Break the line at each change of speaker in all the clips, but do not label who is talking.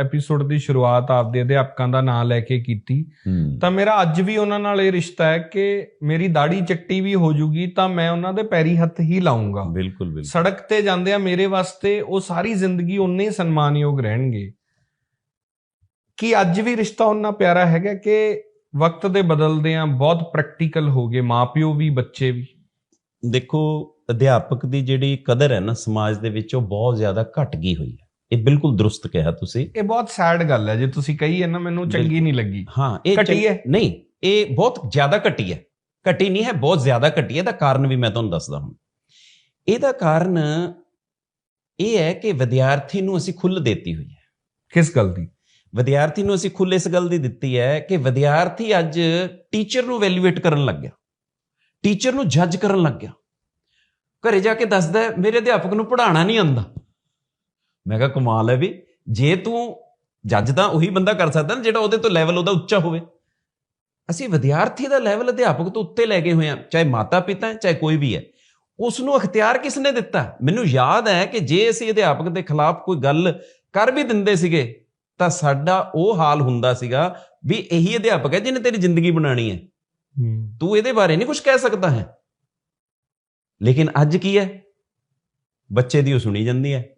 Episode ਦੀ ਸ਼ੁਰੂਆਤ ਆਪਦੇ ਅਧਿਆਪਕਾਂ ਦਾ ਨਾਮ ਲੈ ਕੇ ਕੀਤੀ। ਤਾਂ ਮੇਰਾ ਅੱਜ ਵੀ ਉਹਨਾਂ ਨਾਲ ਇਹ ਰਿਸ਼ਤਾ ਹੈ ਕਿ ਮੇਰੀ ਦਾੜੀ ਚੱਟੀ ਵੀ ਹੋ ਜੂਗੀ ਤਾਂ ਮੈਂ ਉਹਨਾਂ ਦੇ ਪੈਰੀ ਹੱਥ ਹੀ ਲਾਉਂਗਾ
ਬਿਲਕੁਲ ਬਿਲਕੁਲ।
ਸੜਕ ਤੇ ਜਾਂਦੇ ਆ ਮੇਰੇ ਵਾਸਤੇ ਉਹ ਸਾਰੀ ਜ਼ਿੰਦਗੀ ਉਨੇ ਹੀ ਸਨਮਾਨਯੋਗ ਰਹਿਣਗੇ। ਕੀ ਅੱਜ ਵੀ ਰਿਸ਼ਤਾ ਉਹਨਾਂ ਪਿਆਰਾ ਹੈਗਾ ਕਿ ਵਕਤ ਦੇ ਬਦਲਦੇ ਆ ਬਹੁਤ ਪ੍ਰੈਕਟੀਕਲ ਹੋ ਗਏ ਮਾਪਿਓ ਵੀ ਬੱਚੇ ਵੀ?
ਦੇਖੋ ਅਧਿਆਪਕ ਦੀ ਜਿਹੜੀ ਕਦਰ ਹੈ ਨਾ ਸਮਾਜ ਦੇ ਵਿੱਚ ਉਹ ਬਹੁਤ ਜ਼ਿਆਦਾ ਘਟ ਗਈ ਹੋਈ ਹੈ। ਇਹ ਬਿਲਕੁਲ ਦਰੁਸਤ ਕਿਹਾ ਤੁਸੀਂ।
ਇਹ ਬਹੁਤ ਸੈਡ ਗੱਲ ਹੈ ਜੇ ਤੁਸੀਂ ਕਹੀ ਹੈ ਨਾ ਮੈਨੂੰ ਚੰਗੀ ਨਹੀਂ ਲੱਗੀ।
ਹਾਂ ਇਹ
ਘਟੀ ਹੈ?
ਨਹੀਂ ਇਹ ਬਹੁਤ ਜ਼ਿਆਦਾ ਘਟੀ ਹੈ। ਘਟੀ ਨਹੀਂ ਹੈ ਬਹੁਤ ਜ਼ਿਆਦਾ ਘਟੀ ਹੈ। ਇਹਦਾ ਕਾਰਨ ਵੀ ਮੈਂ ਤੁਹਾਨੂੰ ਦੱਸਦਾ ਹਾਂ। ਇਹਦਾ ਕਾਰਨ ਇਹ ਹੈ ਕਿ ਵਿਦਿਆਰਥੀ ਨੂੰ ਅਸੀਂ ਖੁੱਲ੍ਹ ਦਿੱਤੀ ਹੋਈ ਹੈ।
ਕਿਸ ਗੱਲ ਦੀ?
ਵਿਦਿਆਰਥੀ ਨੂੰ ਅਸੀਂ ਖੁੱਲ੍ਹ ਇਸ ਗੱਲ ਦੀ ਦਿੱਤੀ ਹੈ ਕਿ ਵਿਦਿਆਰਥੀ ਅੱਜ ਟੀਚਰ ਨੂੰ ਵੈਲਿਊਏਟ ਕਰਨ ਲੱਗ ਗਿਆ। ਟੀਚਰ ਨੂੰ ਜੱਜ ਕਰਨ ਲੱਗ ਗਿਆ। ਘਰੇ ਜਾ ਕੇ ਦੱਸਦਾ ਮੇਰੇ ਅਧਿਆਪਕ ਨੂੰ ਪੜ੍ਹਾਉਣਾ ਨਹੀਂ ਆਉਂਦਾ। ਮੈਂ ਕਿਹਾ ਕਮਾਲ ਹੈ ਵੀ ਜੇ ਤੂੰ ਜੱਜ ਤਾਂ ਉਹੀ ਬੰਦਾ ਕਰ ਸਕਦਾ ਨਾ ਜਿਹੜਾ ਉਹਦੇ ਤੋਂ ਲੈਵਲ ਉਹਦਾ ਉੱਚਾ ਹੋਵੇ। ਅਸੀਂ ਵਿਦਿਆਰਥੀ ਦਾ ਲੈਵਲ ਅਧਿਆਪਕ ਤੋਂ ਉੱਤੇ ਲੈ ਗਏ ਹੋਏ ਆ ਚਾਹੇ ਮਾਤਾ ਪਿਤਾ ਚਾਹੇ ਕੋਈ ਵੀ ਹੈ। ਉਸ ਨੂੰ ਅਖਤਿਆਰ ਕਿਸ ਨੇ ਦਿੱਤਾ? ਮੈਨੂੰ ਯਾਦ ਹੈ ਕਿ ਜੇ ਅਸੀਂ ਅਧਿਆਪਕ ਦੇ ਖਿਲਾਫ ਕੋਈ ਗੱਲ ਕਰ ਵੀ ਦਿੰਦੇ ਸੀਗੇ ਤਾਂ ਸਾਡਾ ਉਹ ਹਾਲ ਹੁੰਦਾ ਸੀਗਾ ਵੀ ਇਹੀ ਅਧਿਆਪਕ ਹੈ ਜਿਹਨੇ ਤੇਰੀ ਜ਼ਿੰਦਗੀ ਬਣਾਣੀ ਹੈ। ਤੂੰ ਇਹਦੇ ਬਾਰੇ ਨਹੀਂ ਕੁਝ ਕਹਿ ਸਕਦਾ ਹੈ। ਲੇਕਿਨ ਅੱਜ ਕੀ ਹੈ? ਬੱਚੇ ਦੀ ਉਹ ਸੁਣੀ ਜਾਂਦੀ ਹੈ।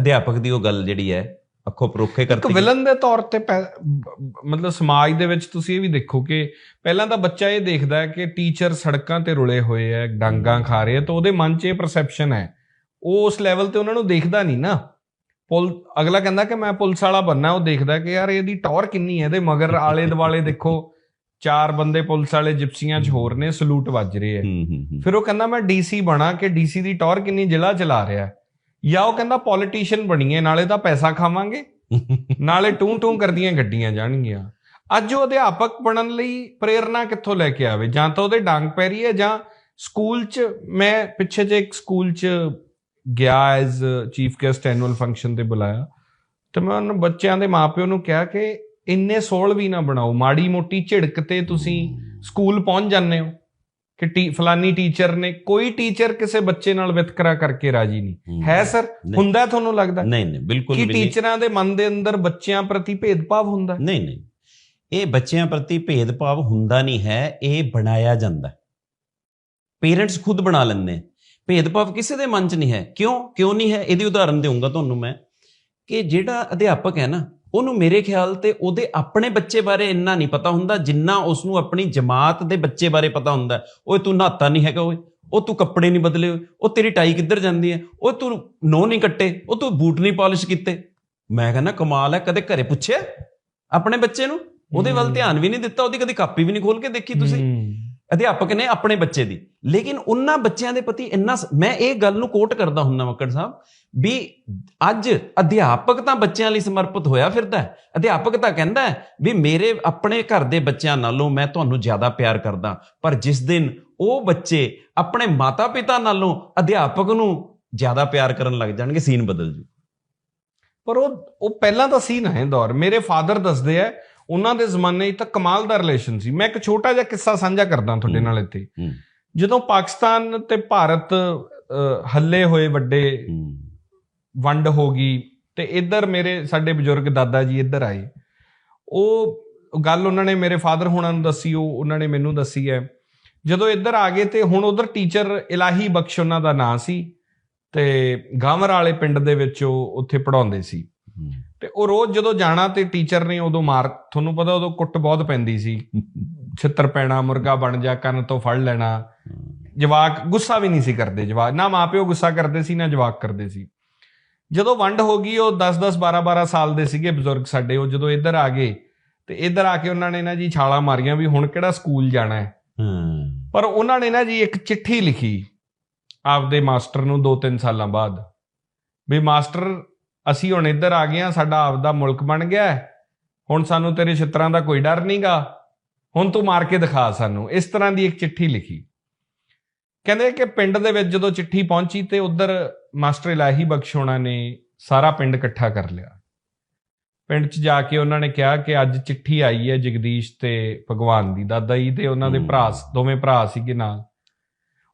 ਅਧਿਆਪਕ ਦੀ ਉਹ ਗੱਲ ਜਿਹੜੀ ਹੈ ਅੱਖੋਂ ਪਰੋਖੇ
ਇੱਕ
ਕਰਤੀ ਗਈ।
ਵਿਲਨ ਦੇ ਤੌਰ ਤੇ ਮਤਲਬ ਸਮਾਜ ਦੇ ਵਿੱਚ ਤੁਸੀਂ ਇਹ ਵੀ ਦੇਖੋ ਕਿ ਪਹਿਲਾਂ ਤਾਂ ਬੱਚਾ ਇਹ ਦੇਖਦਾ ਹੈ ਕਿ ਟੀਚਰ ਸੜਕਾਂ ਤੇ ਰੁਲੇ ਹੋਏ ਐ ਡਾਂਗਾਂ ਖਾ ਰਹੇ ਤਾਂ ਉਹਦੇ ਮਨ 'ਚ ਇਹ ਪਰਸੈਪਸ਼ਨ ਹੈ ਉਹ ਉਸ ਲੈਵਲ ਤੇ ਉਹਨਾਂ ਨੂੰ ਦੇਖਦਾ ਨਹੀਂ ਨਾ ਪੁਲ ਅਗਲਾ ਕਹਿੰਦਾ ਕਿ ਮੈਂ ਪੁਲਿਸ ਵਾਲਾ ਬੰਨਾ ਉਹ ਦੇਖਦਾ ਕਿ ਯਾਰ ਇਹਦੀ ਟੌਰ ਕਿੰਨੀ ਹੈ ਇਹਦੇ ਮਗਰ ਆਲੇ ਦੁਆਲੇ ਦੇਖੋ ਚਾਰ ਬੰਦੇ ਪੁਲਿਸ ਵਾਲੇ ਜਿਪਸੀਆਂ 'ਚ ਹੋਰ ਨੇ ਸਲੂਟ ਵੱਜ ਰਹੇ ਐ
ਹੂੰ ਹੂੰ ਹੂੰ
ਫਿਰ ਉਹ ਕਹਿੰਦਾ ਮੈਂ ਡੀਸੀ ਬਣਾ ਕਿ ਡੀਸੀ ਦੀ ਟੌਰ ਕਿੰਨੀ ਜ਼ਿਲ੍ਹਾ ਚਲਾ ਰਿਹਾ ਹੈ। ਜਾਂ ਉਹ ਕਹਿੰਦਾ ਪੋਲੀਟੀਸ਼ੀਅਨ ਬਣੀਏ ਨਾਲੇ ਤਾਂ ਪੈਸਾ ਖਾਵਾਂਗੇ। ਨਾਲੇ ਟੂੰ ਟੂੰ ਕਰਦੀਆਂ ਗੱਡੀਆਂ ਜਾਣਗੀਆਂ। ਅੱਜ ਉਹ ਅਧਿਆਪਕ ਬਣਨ ਲਈ ਪ੍ਰੇਰਣਾ ਕਿੱਥੋਂ ਲੈ ਕੇ ਆਵੇ? ਜਾਂ ਤਾਂ ਉਹਦੇ ਡਾਂਗ ਪੈਰੀ ਹੈ ਜਾਂ ਸਕੂਲ 'ਚ ਮੈਂ ਪਿੱਛੇ ਜੇ ਇੱਕ ਸਕੂਲ 'ਚ ਗਿਆ as chief guest annual function ਤੇ ਬੁਲਾਇਆ ਤੇ ਮੈਂ ਉਹਨਾਂ ਬੱਚਿਆਂ ਦੇ ਮਾਪਿਓ ਨੂੰ ਕਿਹਾ ਕਿ ਇੰਨੇ ਸੋਲ ਵੀ ਨਾ ਬਣਾਓ ਮਾੜੀ ਮੋਟੀ ਝਿੜਕ ਤੇ ਤੁਸੀਂ ਸਕੂਲ ਪਹੁੰਚ ਜਾਂਦੇ ਹੋ। ਕਿ ਟੀ ਫਲਾਨੀ ਟੀਚਰ ਨੇ ਕੋਈ ਟੀਚਰ ਕਿਸੇ ਬੱਚੇ ਨਾਲ ਵਿਤਕਰਾ ਕਰਕੇ ਰਾਜੀ ਨਹੀਂ
ਹੂੰ।
ਸਰ। ਹੁੰਦਾ ਤੁਹਾਨੂੰ ਲੱਗਦਾ
ਨਹੀਂ ਨਹੀਂ ਬਿਲਕੁਲ
ਕਿ
ਵੀ ਨਹੀਂ
ਟੀਚਰਾਂ ਦੇ ਮਨ ਦੇ ਅੰਦਰ ਬੱਚਿਆਂ ਪ੍ਰਤੀ ਭੇਦਭਾਵ ਹੁੰਦਾ?
ਨਹੀਂ ਨਹੀਂ ਇਹ ਬੱਚਿਆਂ ਪ੍ਰਤੀ ਭੇਦਭਾਵ ਹੁੰਦਾ ਨਹੀਂ ਹੈ ਇਹ ਬਣਾਇਆ ਜਾਂਦਾ ਪੇਰੈਂਟਸ ਖੁਦ ਬਣਾ ਲੈਂਦੇ। ਭੇਦਭਾਵ ਕਿਸੇ ਦੇ ਮਨ 'ਚ ਨਹੀਂ ਹੈ ਕਿਉਂ ਕਿਉਂ ਨਹੀਂ ਹੈ ਇਹਦੀ ਉਦਾਹਰਨ ਦੇਵਾਂਗਾ ਤੁਹਾਨੂੰ ਮੈਂ ਕਿ ਜਿਹੜਾ ਅਧਿਆਪਕ ਹੈ ਨਾ ਉਹਨੂੰ ਮੇਰੇ ਖਿਆਲ ਤੇ ਉਹਦੇ ਆਪਣੇ ਬੱਚੇ ਬਾਰੇ ਇੰਨਾ ਨਹੀਂ ਪਤਾ ਹੁੰਦਾ ਜਿੰਨਾ ਉਸ ਨੂੰ ਆਪਣੀ ਜਮਾਤ ਦੇ ਬੱਚੇ ਬਾਰੇ ਪਤਾ ਹੁੰਦਾ। ਓਏ ਤੂੰ ਨਹਾਤਾ ਨਹੀਂ ਹੈਗਾ ਓਏ। ਉਹ ਤੂੰ ਕੱਪੜੇ ਨਹੀਂ ਬਦਲੇ ਉਹ ਤੇਰੀ ਟਾਈ ਕਿੱਧਰ ਜਾਂਦੀ ਹੈ ਉਹ ਤੂੰ ਨੋ ਨਹੀਂ ਕੱਟੇ। ਉਹ ਤੂੰ ਬੂਟ ਨਹੀਂ ਪਾਲਿਸ਼ ਕੀਤੇ। ਮੈਂ ਕਹਿੰਦਾ ਕਮਾਲ ਹੈ ਕਦੇ ਘਰੇ ਪੁੱਛਿਆ ਆਪਣੇ ਬੱਚੇ ਨੂੰ? ਉਹਦੇ ਵੱਲ। ਧਿਆਨ ਵੀ ਨਹੀਂ ਦਿੱਤਾ ਉਹਦੀ ਕਦੀ ਕਾਪੀ ਵੀ ਨਹੀਂ ਖੋਲ ਕੇ ਦੇਖੀ ਤੁਸੀਂ। ਅਧਿਆਪਕ ਨੇ ਆਪਣੇ ਬੱਚੇ ਦੀ। ਲੇਕਿਨ ਉਹਨਾਂ ਬੱਚਿਆਂ ਦੇ ਪ੍ਰਤੀ ਇੰਨਾ ਸ- ਮੈਂ ਇਹ ਗੱਲ ਨੂੰ ਕੋਟ ਕਰਦਾ ਹੁੰਦਾ ਮੱਕੜ ਸਾਹਿਬ, ਵੀ ਅੱਜ ਅਧਿਆਪਕ ਤਾਂ ਬੱਚਿਆਂ ਲਈ ਸਮਰਪਿਤ ਹੋਇਆ ਫਿਰਦਾ ਹੈ। ਅਧਿਆਪਕ ਤਾਂ ਕਹਿੰਦਾ ਹੈ ਵੀ ਮੇਰੇ ਆਪਣੇ ਘਰ ਦੇ ਬੱਚਿਆਂ ਨਾਲੋਂ ਮੈਂ ਤੁਹਾਨੂੰ ਜ਼ਿਆਦਾ ਪਿਆਰ ਕਰਦਾ। ਪਰ ਜਿਸ ਦਿਨ ਉਹ ਬੱਚੇ ਆਪਣੇ ਮਾਤਾ-ਪਿਤਾ ਨਾਲੋਂ ਅਧਿਆਪਕ ਨੂੰ ਜ਼ਿਆਦਾ ਪਿਆਰ ਕਰਨ ਲੱਗ ਜਾਣਗੇ ਸੀਨ ਬਦਲ ਜੂ।
ਪਰ ਉਹ ਉਹ ਪਹਿਲਾਂ ਤਾਂ ਸੀਨ ਹੈ ਦੌਰ। ਮੇਰੇ ਫਾਦਰ ਦੱਸਦੇ ਆ ਉਹਨਾਂ ਦੇ ਜ਼ਮਾਨੇ 'ਚ ਤਾਂ ਕਮਾਲ ਦਾ ਰਿਲੇਸ਼ਨ ਸੀ। ਮੈਂ ਇੱਕ ਛੋਟਾ ਜਿਹਾ ਕਿੱਸਾ ਸਾਂਝਾ ਕਰਦਾ ਤੁਹਾਡੇ। ਨਾਲ ਇੱਥੇ। ਜਦੋਂ ਪਾਕਿਸਤਾਨ ਤੇ ਭਾਰਤ ਹੱਲੇ ਹੋਏ ਵੱਡੇ ਵੰਡ ਹੋ ਗਈ ਤੇ ਇੱਧਰ ਮੇਰੇ ਸਾਡੇ ਬਜ਼ੁਰਗ ਦਾਦਾ ਜੀ ਇੱਧਰ ਆਏ। ਉਹ ਗੱਲ ਉਹਨਾਂ ਨੇ ਮੇਰੇ ਫਾਦਰ ਹੋਣਾ ਨੂੰ ਦੱਸੀ ਉਹ ਉਹਨਾਂ ਨੇ ਮੈਨੂੰ ਦੱਸੀ ਹੈ। ਜਦੋਂ ਇੱਧਰ ਆ ਗਏ ਤੇ ਹੁਣ ਉਧਰ ਟੀਚਰ ਇਲਾਹੀ ਬਖਸ਼ ਉਹਨਾਂ ਦਾ ਨਾਂ ਸੀ ਤੇ ਗਾਮਰ ਵਾਲੇ ਪਿੰਡ ਦੇ ਵਿੱਚ ਉਹ ਉੱਥੇ ਪੜਾਉਂਦੇ ਸੀ। ਤੇ ਉਹ ਰੋਜ਼ ਜਦੋਂ ਜਾਣਾ ਤੇ ਟੀਚਰ ਨੇ ਉਦੋਂ ਮਾਰ ਤੁਹਾਨੂੰ ਪਤਾ ਉਦੋਂ ਕੁੱਟ ਬਹੁਤ ਪੈਂਦੀ ਸੀ। ਛਿੱਤਰ ਪੈਣਾ ਮੁਰਗਾ ਬਣ ਜਾ ਕੰਨ ਤੋਂ ਫੜ ਲੈਣਾ। ਜਵਾਕ ਗੁੱਸਾ ਵੀ ਨਹੀਂ ਸੀ ਕਰਦੇ ਜਵਾਕ ਨਾ ਮਾਪਿਓ ਗੁੱਸਾ ਕਰਦੇ ਸੀ ਨਾ ਜਵਾਕ ਕਰਦੇ ਸੀ। ਜਦੋਂ ਵੰਡ ਹੋ ਗਈ ਉਹ 10 10 12 12 ਸਾਲ ਦੇ ਸੀਗੇ ਬਜ਼ੁਰਗ ਸਾਡੇ ਉਹ ਜਦੋਂ ਇੱਧਰ ਆ ਗਏ ਤੇ ਇੱਧਰ ਆ ਕੇ ਉਹਨਾਂ ਨੇ ਨਾ ਜੀ ਛਾਲਾਂ ਮਾਰੀਆਂ ਵੀ ਹੁਣ ਕਿਹੜਾ ਸਕੂਲ ਜਾਣਾ ਹੈ।
ਹਾਂ।
ਪਰ ਉਹਨਾਂ ਨੇ ਨਾ ਜੀ ਇੱਕ ਚਿੱਠੀ ਲਿਖੀ ਆਪਦੇ ਮਾਸਟਰ ਨੂੰ 2-3 ਸਾਲਾਂ ਬਾਅਦ। ਵੀ ਮਾਸਟਰ ਅਸੀਂ ਹੁਣ ਇੱਧਰ ਆ ਗਏ ਆ ਸਾਡਾ ਆਪਦਾ ਮੁਲਕ ਬਣ ਗਿਆ। ਹੁਣ ਸਾਨੂੰ ਤੇਰੇ ਛਿੱਤਰਾਂ ਦਾ ਕੋਈ ਡਰ ਨਹੀਂਗਾ ਹੁਣ ਤੂੰ ਮਾਰ ਕੇ ਦਿਖਾ ਸਾਨੂੰ। ਇਸ ਤਰ੍ਹਾਂ ਦੀ ਇੱਕ ਚਿੱਠੀ ਲਿਖੀ। ਕਹਿੰਦੇ ਕਿ ਪਿੰਡ ਦੇ ਵਿੱਚ ਜਦੋਂ ਚਿੱਠੀ ਪਹੁੰਚੀ ਤੇ ਉਧਰ ਮਾਸਟਰ ਇਲਾਹੀ ਬਖਸ਼ ਹੋਣਾ ਨੇ ਸਾਰਾ ਪਿੰਡ ਇਕੱਠਾ ਕਰ ਲਿਆ। ਪਿੰਡ 'ਚ ਜਾ ਕੇ ਉਹਨਾਂ ਨੇ ਕਿਹਾ ਕਿ ਅੱਜ ਚਿੱਠੀ ਆਈ ਹੈ ਜਗਦੀਸ਼ ਤੇ ਭਗਵਾਨ ਦੀ ਦਾਦਾ ਜੀ ਤੇ ਉਹਨਾਂ ਦੇ। ਭਰਾ ਦੋਵੇਂ ਭਰਾ ਸੀਗੇ ਨਾਲ।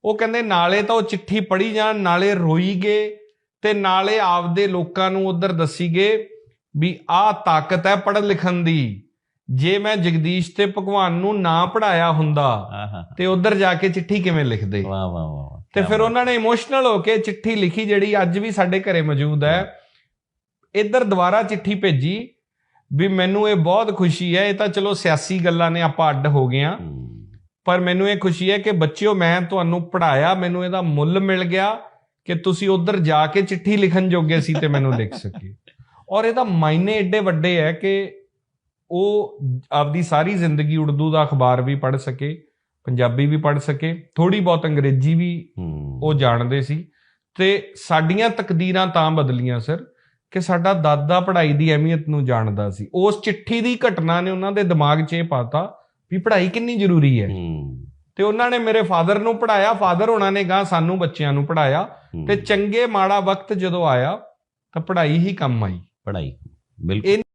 ਉਹ ਕਹਿੰਦੇ ਨਾਲੇ ਤਾਂ ਉਹ ਚਿੱਠੀ ਪੜ੍ਹੀ ਜਾਣ ਨਾਲੇ ਰੋਈ ਗਏ। ਤੇ ਨਾਲੇ ਆਪਦੇ ਲੋਕਾਂ ਨੂੰ ਉਧਰ ਦੱਸੀ ਗਏ ਵੀ ਆਹ ਤਾਕਤ ਹੈ ਪੜ੍ਹਨ ਲਿਖਣ ਦੀ। ਜੇ ਮੈਂ ਜਗਦੀਸ਼ ਤੇ ਭਗਵਾਨ ਨੂੰ ਨਾ ਪੜਾਇਆ ਹੁੰਦਾ ਤੇ ਉਧਰ ਜਾ ਕੇ ਚਿੱਠੀ ਕਿਵੇਂ ਲਿਖਦੇ?
ਵਾਹ ਵਾਹ ਵਾਹ
ਤੇ ਫਿਰ। ਉਹਨਾਂ ਨੇ ਇਮੋਸ਼ਨਲ ਹੋ ਕੇ ਚਿੱਠੀ ਲਿਖੀ ਜਿਹੜੀ ਅੱਜ ਵੀ ਸਾਡੇ ਘਰੇ ਮੌਜੂਦ ਹੈ। ਇੱਧਰ ਦੁਬਾਰਾ ਚਿੱਠੀ ਭੇਜੀ ਵੀ ਮੈਨੂੰ ਇਹ ਬਹੁਤ ਖੁਸ਼ੀ ਹੈ ਇਹ ਤਾਂ ਚਲੋ ਸਿਆਸੀ ਗੱਲਾਂ ਨੇ ਆਪਾਂ ਅੱਡ ਹੋ ਗਏ ਹੂੰ, ਪਰ ਮੈਨੂੰ ਇਹ ਖੁਸ਼ੀ ਹੈ ਕਿ ਬੱਚਿਓ ਮੈਂ ਤੁਹਾਨੂੰ ਪੜਾਇਆ ਮੈਨੂੰ ਇਹਦਾ ਮੁੱਲ ਮਿਲ ਗਿਆ। ਕਿ ਤੁਸੀਂ ਉਧਰ ਜਾ ਕੇ ਚਿੱਠੀ ਲਿਖਣ ਜੋਗੇ ਸੀ ਤੇ ਮੈਨੂੰ ਲਿਖ ਸਕੇ। ਔਰ ਇਹਦਾ ਮਾਇਨੇ ਏਡੇ ਵੱਡੇ ਹੈ ਕਿ ਉਹ ਆਪਦੀ ਸਾਰੀ ਜ਼ਿੰਦਗੀ ਉਰਦੂ ਦਾ ਅਖਬਾਰ ਵੀ ਪੜ੍ਹ ਸਕੇ ਪੰਜਾਬੀ ਵੀ ਪੜ੍ਹ ਸਕੇ ਥੋੜੀ ਬਹੁਤ ਅੰਗਰੇਜ਼ੀ ਵੀ ਉਹ ਜਾਣਦੇ ਸੀ। ਤੇ ਸਾਡੀਆਂ ਤਕਦੀਰਾਂ ਤਾਂ ਬਦਲੀਆਂ ਸਰ ਕਿ ਸਾਡਾ ਦਾਦਾ ਪੜ੍ਹਾਈ ਦੀ ਅਹਿਮੀਅਤ ਨੂੰ ਜਾਣਦਾ ਸੀ। ਉਸ ਚਿੱਠੀ ਦੀ ਘਟਨਾ ਨੇ ਉਹਨਾਂ ਦੇ ਦਿਮਾਗ 'ਚ ਇਹ ਪਾਤਾ ਵੀ ਪੜ੍ਹਾਈ ਕਿੰਨੀ ਜ਼ਰੂਰੀ ਹੂੰ, ਤੇ ਉਹਨਾਂ ਨੇ ਮੇਰੇ ਫਾਦਰ ਨੂੰ ਪੜਾਇਆ ਫਾਦਰ ਉਹਨਾਂ ਨੇ ਗਾਂ ਸਾਨੂੰ ਬੱਚਿਆਂ ਨੂੰ ਪੜਾਇਆ ਤੇ ਚੰਗੇ ਮਾੜਾ ਵਕਤ ਜਦੋਂ ਆਇਆ ਤਾਂ ਪੜ੍ਹਾਈ ਹੀ ਕੰਮ ਆਈ।
ਪੜ੍ਹਾਈ। ਬਿਲਕੁਲ।